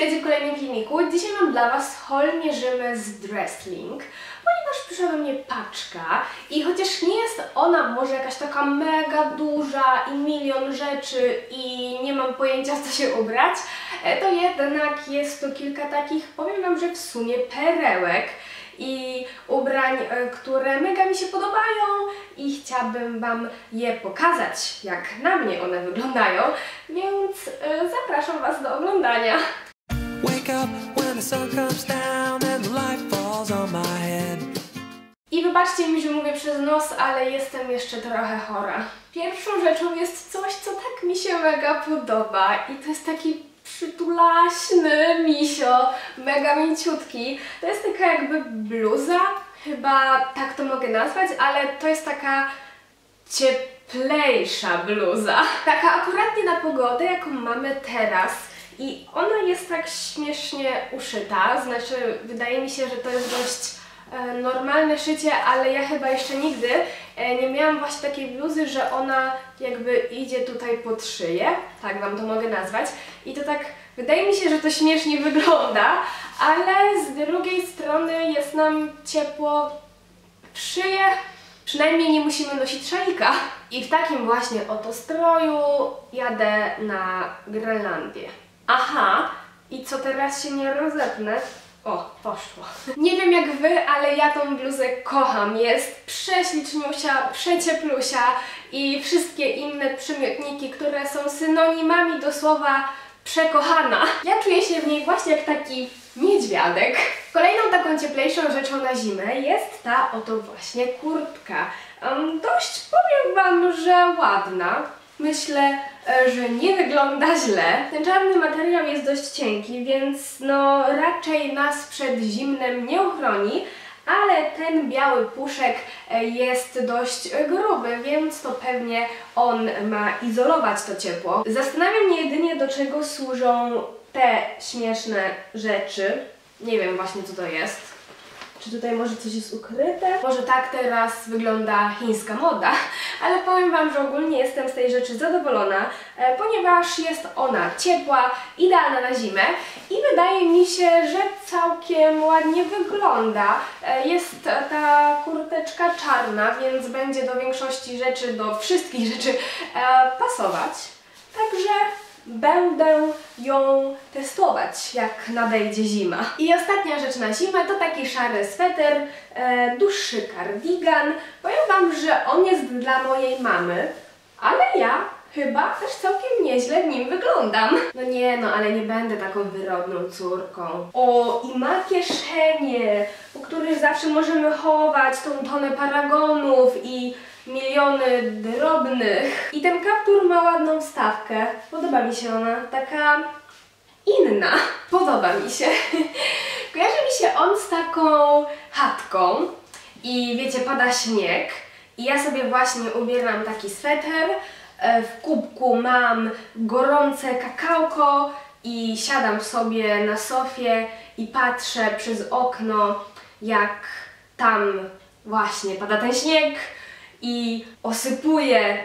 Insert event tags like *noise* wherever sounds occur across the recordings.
witajcie w kolejnym filmiku. Dzisiaj mam dla Was haul mierzymy z Dresslink, ponieważ przyszła do mnie paczka i chociaż nie jest ona może jakaś taka mega duża i milion rzeczy i nie mam pojęcia co się ubrać, e, to jednak jest to kilka takich, powiem Wam, że w sumie perełek i ubrań, e, które mega mi się podobają i chciałabym Wam je pokazać, jak na mnie one wyglądają, więc e, zapraszam Was do oglądania. I wybaczcie mi, że mówię przez nos, ale jestem jeszcze trochę chora. Pierwszą rzeczą jest coś, co tak mi się mega podoba i to jest taki przytulaśny misio, mega mięciutki. To jest taka jakby bluza, chyba tak to mogę nazwać, ale to jest taka cieplejsza bluza. Taka akuratnie na pogodę, jaką mamy teraz. I ona jest tak śmiesznie uszyta, znaczy wydaje mi się, że to jest dość e, normalne szycie, ale ja chyba jeszcze nigdy e, nie miałam właśnie takiej bluzy, że ona jakby idzie tutaj pod szyję, tak Wam to mogę nazwać. I to tak, wydaje mi się, że to śmiesznie wygląda, ale z drugiej strony jest nam ciepło w szyję, przynajmniej nie musimy nosić szalika. I w takim właśnie oto stroju jadę na Grenlandię. Aha, i co teraz się nie rozepnę? O, poszło. Nie wiem jak wy, ale ja tą bluzę kocham. Jest prześliczniusia, przecieplusia i wszystkie inne przymiotniki, które są synonimami do słowa przekochana. Ja czuję się w niej właśnie jak taki niedźwiadek. Kolejną taką cieplejszą rzeczą na zimę jest ta oto właśnie kurtka. Um, dość powiem Wam, że ładna. Myślę, e, że nie wygląda źle. Ten czarny materiał jest dość cienki, więc no raczej nas przed zimnem nie ochroni, ale ten biały puszek e, jest dość gruby, więc to pewnie on ma izolować to ciepło. Zastanawiam mnie jedynie do czego służą te śmieszne rzeczy. Nie wiem właśnie co to jest. Czy tutaj może coś jest ukryte? Może tak teraz wygląda chińska moda, *laughs* ale powiem Wam, że ogólnie jestem z tej rzeczy zadowolona, e, ponieważ jest ona ciepła, idealna na zimę i wydaje mi się, że całkiem ładnie wygląda. E, Jest ta kurteczka czarna, więc będzie do większości rzeczy, do wszystkich *laughs* rzeczy e, pasować. Także będę ją testować, jak nadejdzie zima. I ostatnia rzecz na zimę to taki szary sweter, e, dłuższy kardigan. Powiem Wam, że on jest dla mojej mamy, ale ja chyba też całkiem nieźle w nim wyglądam. No nie, no ale nie będę taką wyrodną córką. O, i ma kieszenie, po których zawsze możemy chować tą tonę paragonów i miliony drobnych. I ten kaptur ma ładną wstawkę. Podoba mi się ona. Taka inna. Podoba mi się. *laughs* Kojarzy mi się on z taką chatką i wiecie, pada śnieg i ja sobie właśnie ubieram taki sweter. E, W kubku mam gorące kakałko i siadam sobie na sofie i patrzę przez okno, jak tam właśnie pada ten śnieg i osypuje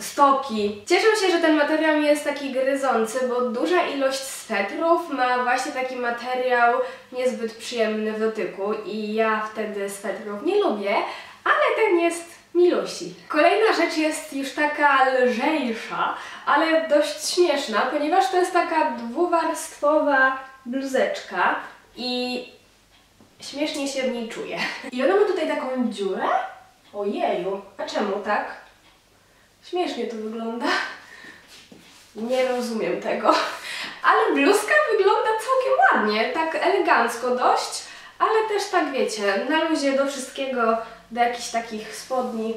stoki. Cieszę się, że ten materiał nie jest taki gryzący, bo duża ilość swetrów ma właśnie taki materiał niezbyt przyjemny w dotyku i ja wtedy swetrów nie lubię, ale ten jest milusi. Kolejna rzecz jest już taka lżejsza, ale dość śmieszna, ponieważ to jest taka dwuwarstwowa bluzeczka i śmiesznie się w niej czuję. I ona ma tutaj taką dziurę. Ojeju, a czemu tak? Śmiesznie to wygląda. Nie rozumiem tego. Ale bluzka wygląda całkiem ładnie, tak elegancko dość, ale też tak wiecie, na luzie do wszystkiego, do jakichś takich spodni.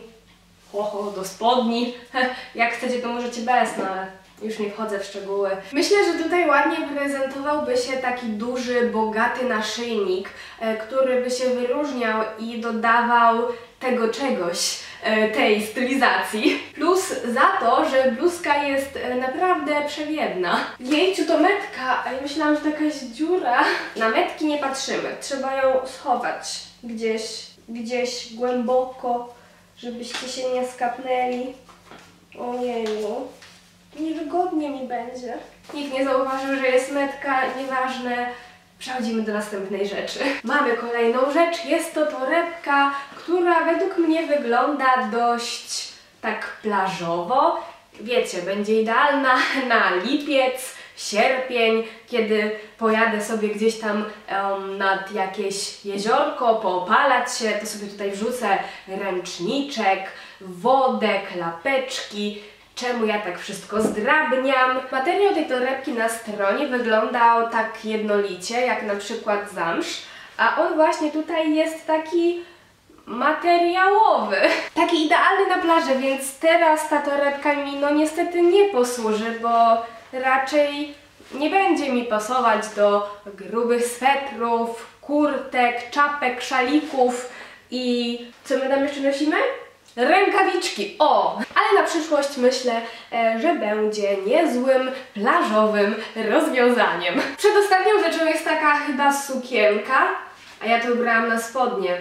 Oho, do spodni. *laughs* Jak chcecie, to możecie bez, no ale już nie wchodzę w szczegóły. Myślę, że tutaj ładnie prezentowałby się taki duży, bogaty naszyjnik, e, który by się wyróżniał i dodawał tego czegoś, e, tej stylizacji. Plus za to, że bluzka jest e, naprawdę przewiewna. Jejciu, to metka, a ja myślałam, że to jakaś dziura. Na metki nie patrzymy, trzeba ją schować gdzieś, gdzieś głęboko, żebyście się nie skapnęli. Ojeju. Niewygodnie mi będzie. nikt nie zauważył, że jest metka, nieważne. Przechodzimy do następnej rzeczy. Mamy kolejną rzecz, jest to torebka, która według mnie wygląda dość tak plażowo. Wiecie, będzie idealna *laughs* na lipiec, sierpień, kiedy pojadę sobie gdzieś tam em, nad jakieś jeziorko, poopalać się, to sobie tutaj wrzucę ręczniczek, wodę, klapeczki. Czemu ja tak wszystko zdrabniam? Materiał tej torebki na stronie wyglądał tak jednolicie, jak na przykład zamsz, a on właśnie tutaj jest taki materiałowy. Taki idealny na plażę, więc teraz ta torebka mi no niestety nie posłuży, bo raczej nie będzie mi pasować do grubych swetrów, kurtek, czapek, szalików i co my tam jeszcze nosimy? Rękawiczki, o! Ale na przyszłość myślę, e, że będzie niezłym, plażowym rozwiązaniem. Przedostatnią rzeczą jest taka chyba sukienka, a ja to ubrałam na spodnie.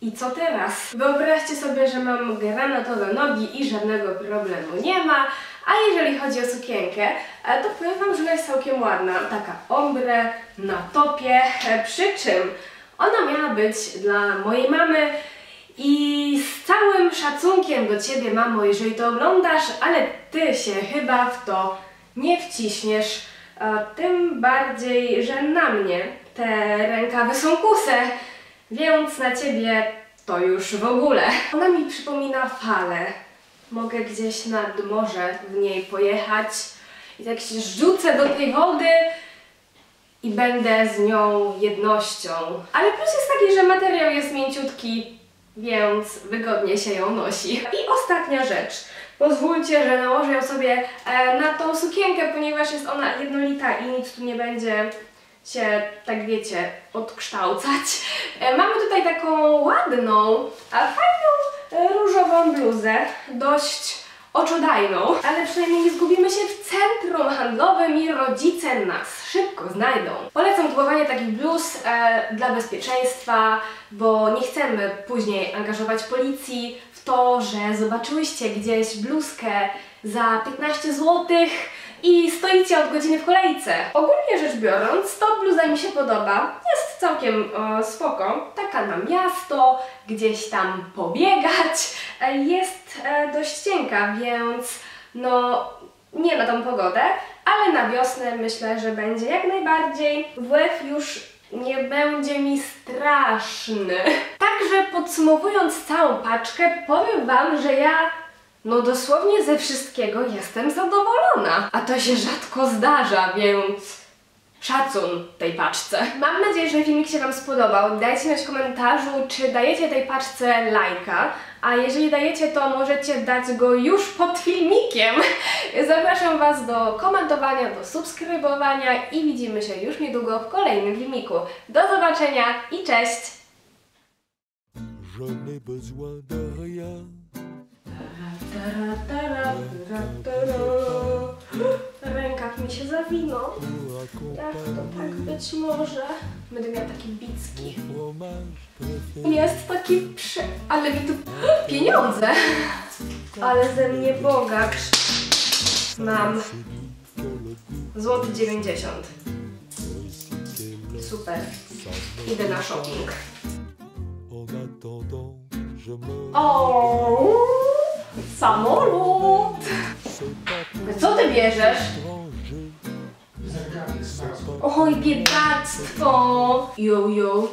I co teraz? Wyobraźcie sobie, że mam granatowe nogi i żadnego problemu nie ma. A jeżeli chodzi o sukienkę, e, to powiem Wam, że jest całkiem ładna. Taka ombre na topie, e, przy czym ona miała być dla mojej mamy szacunkiem do Ciebie, mamo, jeżeli to oglądasz, ale Ty się chyba w to nie wciśniesz. Tym bardziej, że na mnie te rękawy są kuse, więc na Ciebie to już w ogóle. Ona mi przypomina falę. Mogę gdzieś nad morze w niej pojechać i tak się rzucę do tej wody i będę z nią jednością. Ale plus jest taki, że materiał jest mięciutki, więc wygodnie się ją nosi. I ostatnia rzecz. Pozwólcie, że nałożę ją sobie e, na tą sukienkę, ponieważ jest ona jednolita i nic tu nie będzie się, tak wiecie, odkształcać. E, mamy tutaj taką ładną, a fajną e, różową bluzę, dość oczodajną, ale przynajmniej nie zgubimy się w centrum handlowym i rodzice nas szybko znajdą. Polecam kupowanie takich bluz e, dla bezpieczeństwa, bo nie chcemy później angażować policji w to, że zobaczyłyście gdzieś bluzkę za 15 zł i stoicie od godziny w kolejce. Ogólnie rzecz biorąc, to bluza mi się podoba. Jest całkiem e, spoko. Taka na miasto, gdzieś tam pobiegać. E, jest e, dość cienka, więc no nie na tą pogodę, ale na wiosnę myślę, że będzie jak najbardziej. WF już nie będzie mi straszny. Także podsumowując całą paczkę, powiem Wam, że ja no dosłownie ze wszystkiego jestem zadowolona. A to się rzadko zdarza, więc szacun tej paczce. Mam nadzieję, że filmik się Wam spodobał. Dajcie znać w komentarzu, czy dajecie tej paczce lajka. A jeżeli dajecie, to możecie dać go już pod filmikiem. *laughs* Zapraszam Was do komentowania, do subskrybowania i widzimy się już niedługo w kolejnym filmiku. Do zobaczenia i cześć! *gasps* Rękaw mi się zawinął. Jak to tak być może? Będę miał taki bicki. Jest taki przy... Ale mi tu... Pieniądze! Ale ze mnie bogacz. Mam złoty 90. recyclé le Super. Idę na shopping. O, samolot! Co ty bierzesz? Oj, biedactwo! Jojo,